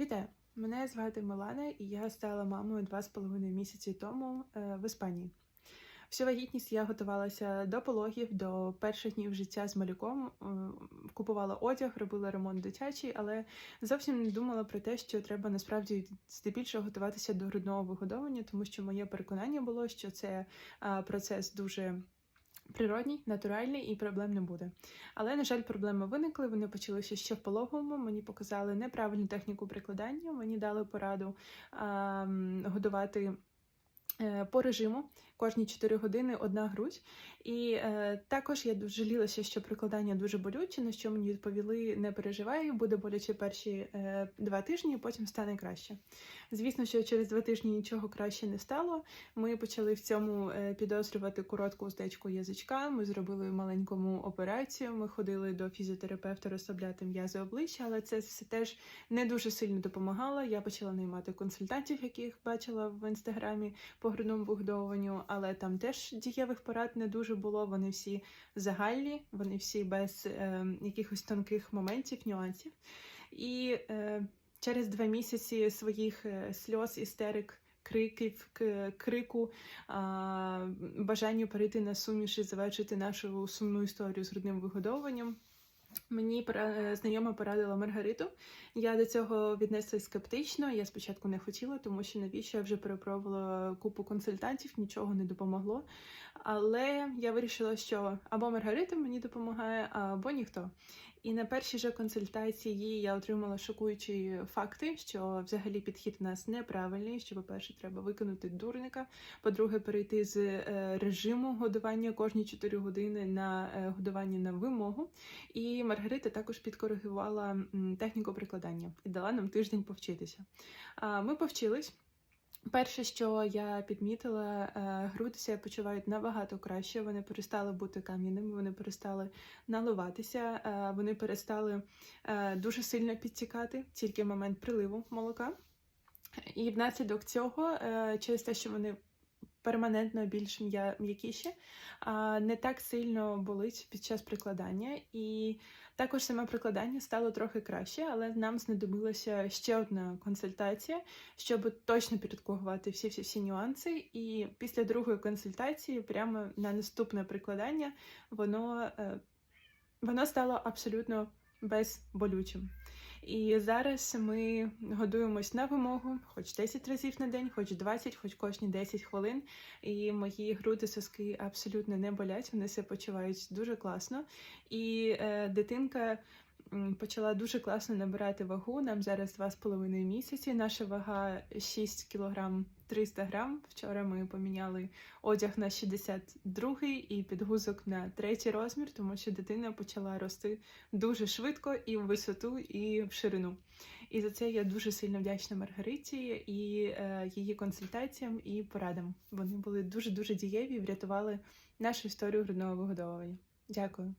Вітаю! Мене звати Милана, і я стала мамою два з половиною місяці тому е, в Іспанії. Всю вагітність я готувалася до пологів, до перших днів життя з малюком, е, купувала одяг, робила ремонт дитячий, але зовсім не думала про те, що треба насправді здебільшого готуватися до грудного вигодовування, тому що моє переконання було, що це е, процес дуже. Природній, натуральний і проблем не буде. Але, на жаль, проблеми виникли. Вони почалися ще в пологовому. Мені показали неправильну техніку прикладання. Мені дали пораду а, годувати. Е, По режиму кожні 4 години одна грудь. І е, також я дуже жалілася, що прикладання дуже болюче, на що мені відповіли: не переживай, буде боляче перші е, два тижні, потім стане краще. Звісно, що через два тижні нічого краще не стало. Ми почали в цьому е, підозрювати коротку уздечку язичка. Ми зробили маленькому операцію. Ми ходили до фізіотерапевта розслабляти м'язи обличчя, але це все теж не дуже сильно допомагало. Я почала наймати консультантів, яких бачила в інстаграмі по грудному вигодовуванню, але там теж дієвих порад не дуже було. Вони всі загальні, вони всі без е, якихось тонких моментів, нюансів. І е, через два місяці своїх е, сльоз, істерик. Криків, крику, а, бажанню перейти на суміш і завершити нашу сумну історію з грудним вигодовуванням. Мені пора- знайома порадила Маргариту. Я до цього віднеслася скептично. Я спочатку не хотіла, тому що навіщо я вже перепробувала купу консультантів, нічого не допомогло. Але я вирішила, що або Маргарита мені допомагає, або ніхто. І на першій же консультації я отримала шокуючі факти, що взагалі підхід у нас неправильний. Що, по-перше, треба викинути дурника. По-друге, перейти з е, режиму годування кожні 4 години на е, годування на вимогу. І Маргарита також підкоригувала техніку прикладання і дала нам тиждень повчитися. Ми повчились. Перше, що я підмітила, е, груди себе почувають набагато краще. Вони перестали бути кам'яними, вони перестали наливатися, е, вони перестали е, дуже сильно підтікати, тільки в момент приливу молока. І внаслідок цього, через те, що вони перманентно більш м'я- м'якіші, не так сильно болить під час прикладання. І також саме прикладання стало трохи краще, але нам знадобилася ще одна консультація, щоб точно підкоригувати всі всі всі нюанси. І після другої консультації, прямо на наступне прикладання, воно, е, воно стало абсолютно безболючим. І зараз ми годуємось на вимогу, хоч 10 разів на день, хоч 20, хоч кожні 10 хвилин. І мої груди соски абсолютно не болять, вони себе почувають дуже класно. І е, дитинка почала дуже класно набирати вагу. Нам зараз 2,5 місяці. Наша вага 6 кг 300 грам. Вчора ми поміняли одяг на 62 і підгузок на третій розмір, тому що дитина почала рости дуже швидко і в висоту, і в ширину. І за це я дуже сильно вдячна Маргариті і е, її консультаціям і порадам. Вони були дуже дуже дієві і врятували нашу історію грудного вигодовування. Дякую.